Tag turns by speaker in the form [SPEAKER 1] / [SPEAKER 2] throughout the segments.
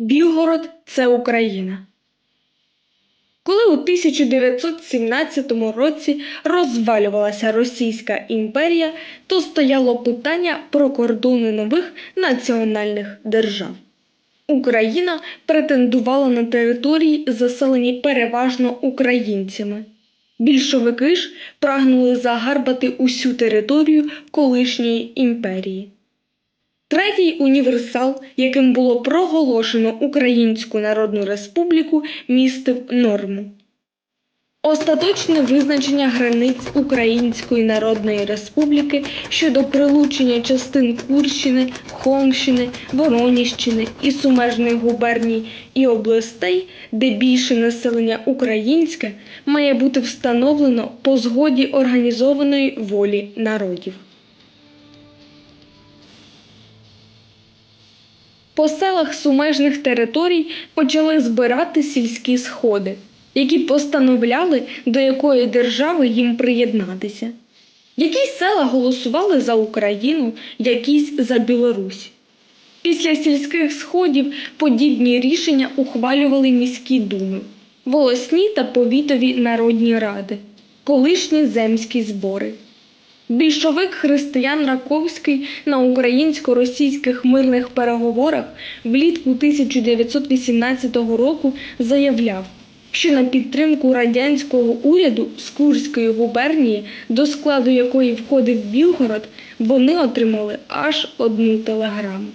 [SPEAKER 1] Білгород це Україна. Коли у 1917 році розвалювалася Російська імперія, то стояло питання про кордони нових національних держав. Україна претендувала на території, заселені переважно українцями. Більшовики ж прагнули загарбати усю територію колишньої імперії. Третій універсал, яким було проголошено Українську Народну Республіку, містив норму. Остаточне визначення границь Української Народної Республіки щодо прилучення частин Курщини, Холмщини, Вороніщини і сумежних губерній і областей, де більше населення українське, має бути встановлено по згоді організованої волі народів. По селах сумежних територій почали збирати сільські сходи, які постановляли, до якої держави їм приєднатися. Якісь села голосували за Україну, якісь за Білорусь. Після сільських сходів подібні рішення ухвалювали міські думи, волосні та повітові народні ради, колишні земські збори. Більшовик Християн Раковський на українсько-російських мирних переговорах влітку 1918 року заявляв, що на підтримку радянського уряду з Курської губернії, до складу якої входив Білгород, вони отримали аж одну телеграму.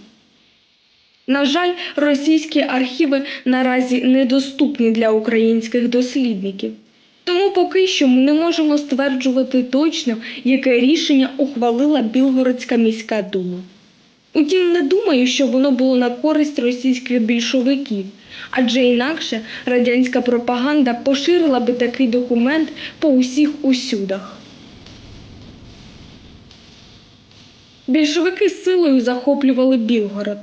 [SPEAKER 1] На жаль, російські архіви наразі недоступні для українських дослідників. Тому поки що ми не можемо стверджувати точно, яке рішення ухвалила Білгородська міська дума. Утім, не думаю, що воно було на користь російських більшовиків, адже інакше радянська пропаганда поширила би такий документ по усіх усюдах. Більшовики силою захоплювали Білгород.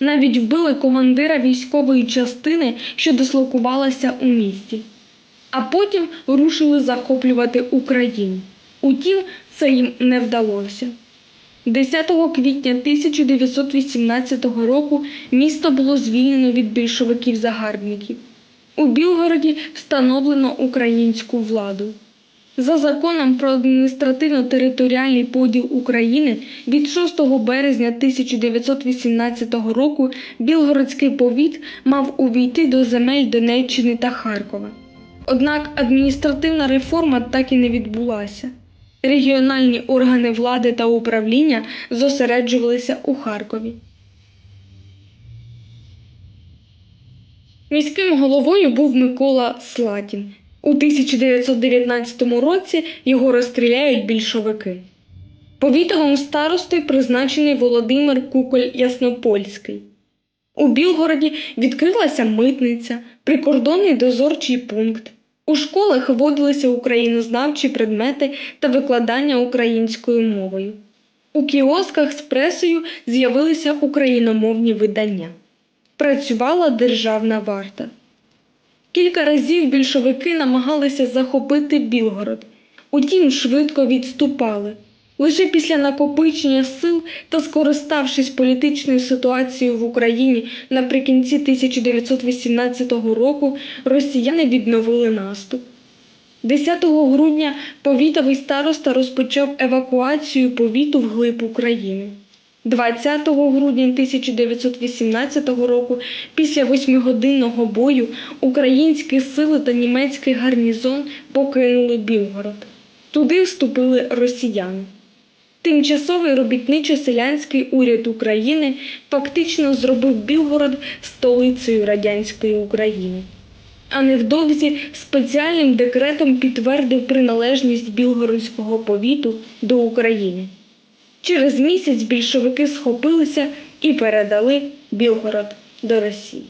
[SPEAKER 1] Навіть вбили командира військової частини, що дислокувалася у місті а потім рушили захоплювати Україну. Утім, це їм не вдалося. 10 квітня 1918 року місто було звільнено від більшовиків-загарбників. У Білгороді встановлено українську владу. За законом про адміністративно-територіальний поділ України від 6 березня 1918 року Білгородський повіт мав увійти до земель Донеччини та Харкова. Однак адміністративна реформа так і не відбулася. Регіональні органи влади та управління зосереджувалися у Харкові. Міським головою був Микола Слатін. У 1919 році його розстріляють більшовики. Повітовим старостою призначений Володимир Куколь Яснопольський. У Білгороді відкрилася митниця, прикордонний дозорчий пункт. У школах вводилися українознавчі предмети та викладання українською мовою. У кіосках з пресою з'явилися україномовні видання. Працювала державна варта. Кілька разів більшовики намагалися захопити Білгород, утім швидко відступали. Лише після накопичення сил та скориставшись політичною ситуацією в Україні наприкінці 1918 року, росіяни відновили наступ. 10 грудня повітовий староста розпочав евакуацію повіту вглиб України. 20 грудня 1918 року, після восьмигодинного бою, українські сили та німецький гарнізон покинули Білгород. Туди вступили росіяни. Тимчасовий робітничо-селянський уряд України фактично зробив Білгород столицею радянської України. А невдовзі спеціальним декретом підтвердив приналежність білгородського повіту до України. Через місяць більшовики схопилися і передали Білгород до Росії.